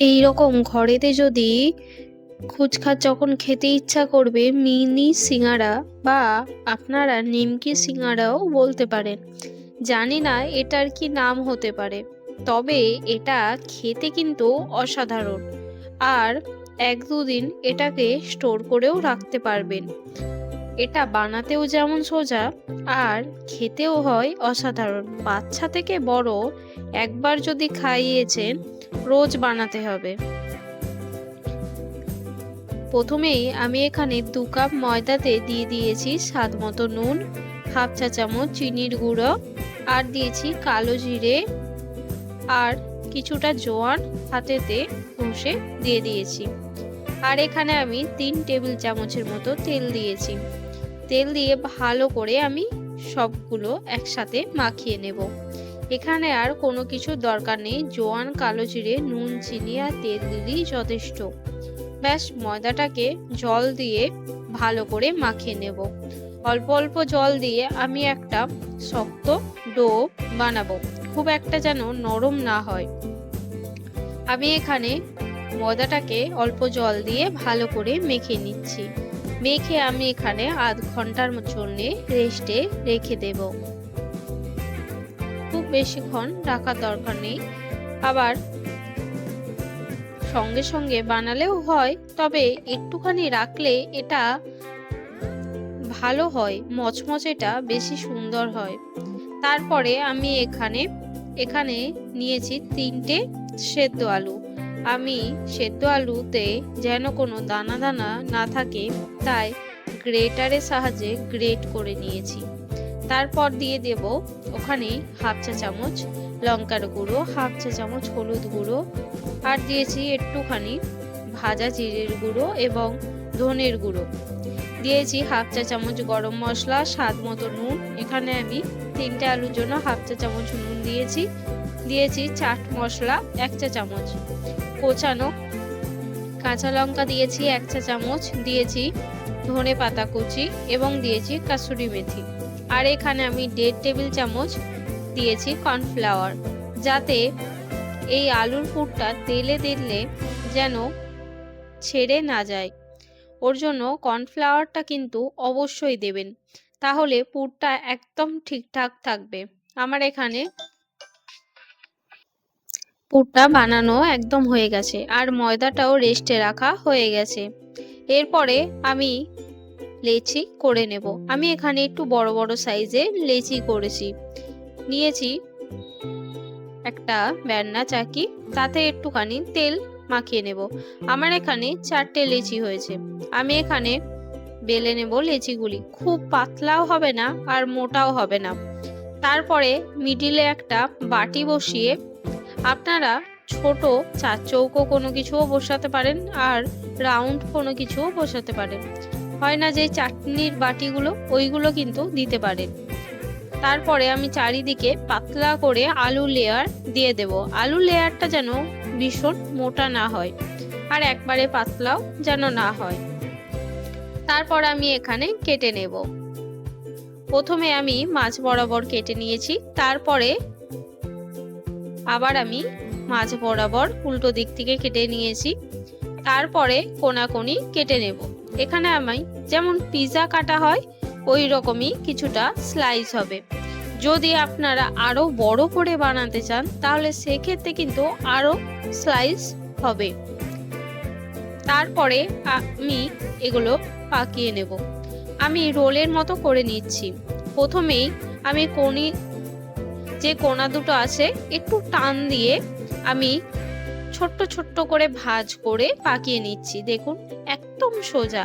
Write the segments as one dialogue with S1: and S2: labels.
S1: এই রকম ঘরেতে যদি ফুচকা যখন খেতে ইচ্ছা করবে, মিনি সিঙ্গারা বা আপনারা নিমকি সিঙাড়াও বলতে পারেন। জানি না এটার কি নাম হতে পারে, তবে এটা খেতে কিন্তু অসাধারণ। আর এক দুদিন এটাকে স্টোর করেও রাখতে পারবেন। এটা বানাতেও যেমন সোজা, আর খেতেও হয় অসাধারণ। বাচ্চা থেকে বড় একবার যদি খাইয়েছেন, রোজ বানাতে হবে। প্রথমেই আমি এখানে দু কাপ ময়দাতে দিয়ে দিয়েছি স্বাদ মতো নুন, হাফ চা চামচ চিনির গুঁড়ো, আর দিয়েছি কালো জিরে, আর কিছুটা জোয়ান হাতেতে ঘষে দিয়ে দিয়েছি। আর এখানে আমি তিন টেবিল চামচের মতো তেল দিয়েছি। তেল দিয়ে ভালো করে আমি সবগুলো একসাথে মাখিয়ে নেব। এখানে আর কোনো কিছু দরকার নেই, জোয়ান, কালো জিরে, নুন, চিনি আর তেল দিলেই যথেষ্ট। ব্যাস, ময়দাটাকে জল দিয়ে ভালো করে মাখিয়ে নেব। অল্প অল্প জল দিয়ে আমি একটা শক্ত ডো বানাবো। খুব একটা যেন নরম না হয়। আমি এখানে ময়দাটাকে অল্প জল দিয়ে ভালো করে মেখে নিচ্ছি। মেখে আমি এখানে আধ ঘণ্টার জন্য রেস্টে রেখে দেব। খুব বেশিক্ষণ রাখার দরকার নেই। আবার সঙ্গে সঙ্গে বানালেও হয়, তবে একটুখানি রাখলে এটা ভালো হয়, মচমচেটা বেশি সুন্দর হয়। তারপরে আমি এখানে এখানে নিয়েছি তিনটে সেদ্ধ আলু। আমি সেদ্ধ আলুতে যেন কোনো দানা দানা না থাকে, তাই গ্রেটারের সাহায্যে গ্রেট করে নিয়েছি। তারপর দিয়ে দেব ওখানে হাফ চা চামচ লঙ্কার গুঁড়ো, হাফ চা চামচ হলুদ গুঁড়ো, আর দিয়েছি একটুখানি ভাজা জিরের গুঁড়ো এবং ধনের গুঁড়ো। দিয়েছি হাফ চা চামচ গরম মশলা, স্বাদ মতো নুন। এখানে আমি তিনটে আলুর জন্য হাফ চা চামচ নুন দিয়েছি। দিয়েছি চাট মশলা, এক চা চামচ। কোচানো। কাঁচা লঙ্কা দিয়েছি এক চা চামচ, দিয়েছি ধনে পাতা কুচি এবং দিয়েছি কাসুরি মেথি। আর এখানে আমি দেড় টেবিল চামচ দিয়েছি কর্নফ্লাওয়ার, যাতে এই আলুর পুরটা তেলে দিলে যেন ছেড়ে না যায়। ওর জন্য কর্নফ্লাওয়ারটা কিন্তু অবশ্যই দেবেন, তাহলে পুরটা একদম ঠিকঠাক থাকবে। আমার এখানে পুরটা বানানো একদম হয়ে গেছে আর ময়দাটাও রেস্টে রাখা হয়ে গেছে। এরপরে আমি লেচি করে নেব। আমি এখানে একটু বড় বড় সাইজে লেচি করেছি। নিয়েছি একটা ব্যান্না চাকি, তাতে একটুখানি তেল মাখিয়ে নেব। আমার এখানে চারটে লেচি হয়েছে। আমি এখানে বেলে নেব লেচিগুলি। খুব পাতলাও হবে না আর মোটাও হবে না। তারপরে মিডিলে একটা বাটি বসিয়ে আপনারা ছোট চার চৌকো কোনো কিছুও বসাতে পারেন আর রাউন্ড কোনো কিছুও বসাতে পারেন। হয় না যে চাটনির বাটিগুলো, ওইগুলো কিন্তু দিতে পারেন। তারপরে আমি চারিদিকে পাতলা করে আলু লেয়ার দিয়ে দেব। আলু লেয়ারটা যেন ভীষণ মোটা না হয় আর একবারে পাতলাও যেন না হয়। তারপর আমি এখানে কেটে নেব। প্রথমে আমি মাছ বরাবর কেটে নিয়েছি। তারপরে আবার আমি মাছ বরাবর উল্টো দিক থেকে কেটে নিয়েছি। তারপরে কোনাকুনি কেটে নেব। এখানে আমি যেমন পিৎজা কাটা হয়, ওই রকমই কিছুটা স্লাইস হবে। যদি আপনারা আরও বড় করে বানাতে চান, তাহলে সেক্ষেত্রে কিন্তু আরও স্লাইস হবে। তারপরে আমি এগুলো পাকিয়ে নেব। আমি রোলের মতো করে নিচ্ছি। প্রথমেই আমি কোনি যে কোনা দুটো আছে, একটু টান দিয়ে আমি ছোট্ট ছোট্ট করে ভাজ করে পাকিয়ে নিচ্ছি। দেখুন, একদম সোজা।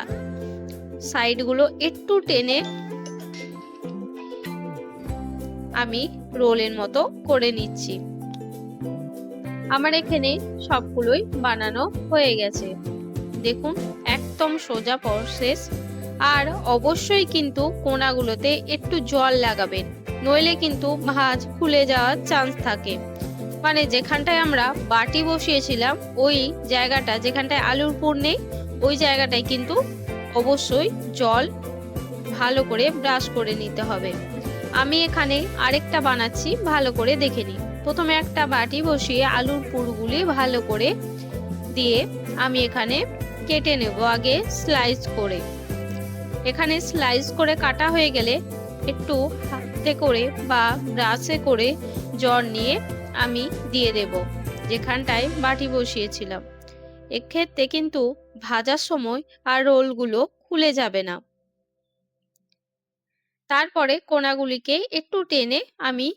S1: সাইডগুলো একটু টেনে আমি রোলের মতো করে নিচ্ছি। আমার এখানে সবগুলোই বানানো হয়ে গেছে। দেখুন, একদম সোজা প্রসেস আর অবশ্যই কিন্তু কোনাগুলোতে একটু জল লাগাবেন। নইলে কিন্তু ভাঁজ খুলে যাওয়ার চান্স থাকে। মানে যেখানটায় আমরা বাটি বসিয়েছিলাম, ওই জায়গাটা, যেখানটায় আলুর পুর নেই, ওই জায়গাটায় কিন্তু অবশ্যই জল ভালো করে ব্রাশ করে নিতে হবে। আমি এখানে আরেকটা বানাচ্ছি, ভালো করে দেখে নিই। প্রথমে একটা বাটি বসিয়ে আলুর পুরগুলি ভালো করে দিয়ে আমি এখানে কেটে নেব আগে স্লাইস করে। এখানে স্লাইস করে কাটা হয়ে গেলে একটু হাতে করে বা ব্রাশে করে জ্বর নিয়ে আমি দিয়ে দেব, যেখানটায় বাটি বসিয়েছিলাম। এক্ষেত্রে কিন্তু ভাজার সময় আর রোলগুলো খুলে যাবে না। তারপরে কোনাগুলিকে একটু টেনে আমি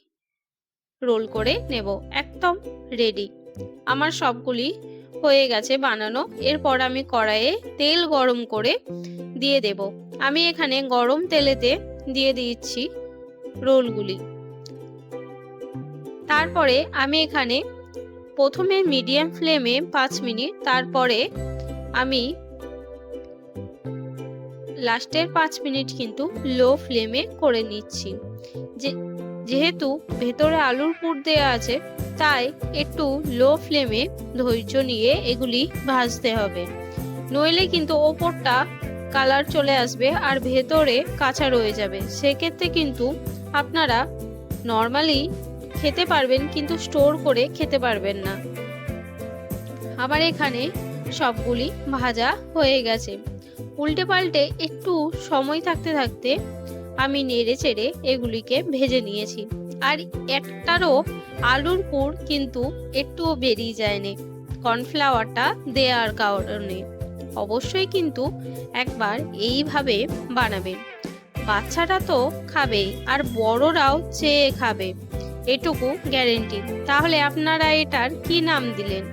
S1: রোল করে নেব, একদম রেডি আমার সবগুলি হয়ে গেছে বানানো, এরপর আমি কড়াইয়ে তেল গরম করে দিয়ে দেব। আমি এখানে গরম তেলেতে দিয়ে দিচ্ছি রোলগুলি। তারপরে আমি এখানে প্রথমে মিডিয়াম ফ্লেমে পাঁচ মিনিট, তারপরে আমি লাস্টের পাঁচ মিনিট কিন্তু লো ফ্লেমে করে নিচ্ছি। যে, যেহেতু ভেতরে আলুর পুর দেওয়া আছে, তাই একটু লো ফ্লেমে ধৈর্য নিয়ে এগুলি ভাজতে হবে। নইলে কিন্তু ওপরটা কালার চলে আসবে আর ভেতরে কাঁচা রয়ে যাবে। সেক্ষেত্রে কিন্তু আপনারা নর্মালি খেতে পারবেন কিন্তু স্টোর করে খেতে পারবেন না। আবার এখানে সবগুলি ভাজা হয়ে গেছে। উল্টে পাল্টে একটু সময় থাকতে থাকতে আমি নেড়ে চেড়ে এগুলিকে ভেজে নিয়েছি। আর একটারও আলুর পুর কিন্তু একটুও বেরিয়ে যায়নি। কর্নফ্লাওয়ারটা দেওয়ার কারণে। অবশ্যই কিন্তু একবার এইভাবে বানাবেন বাচ্চাটা তো খাবেই আর বড়রাও চেয়ে খাবে। এটুকু গ্যারেন্টি তাহলে আপনারা এটার কি নাম দিলেন?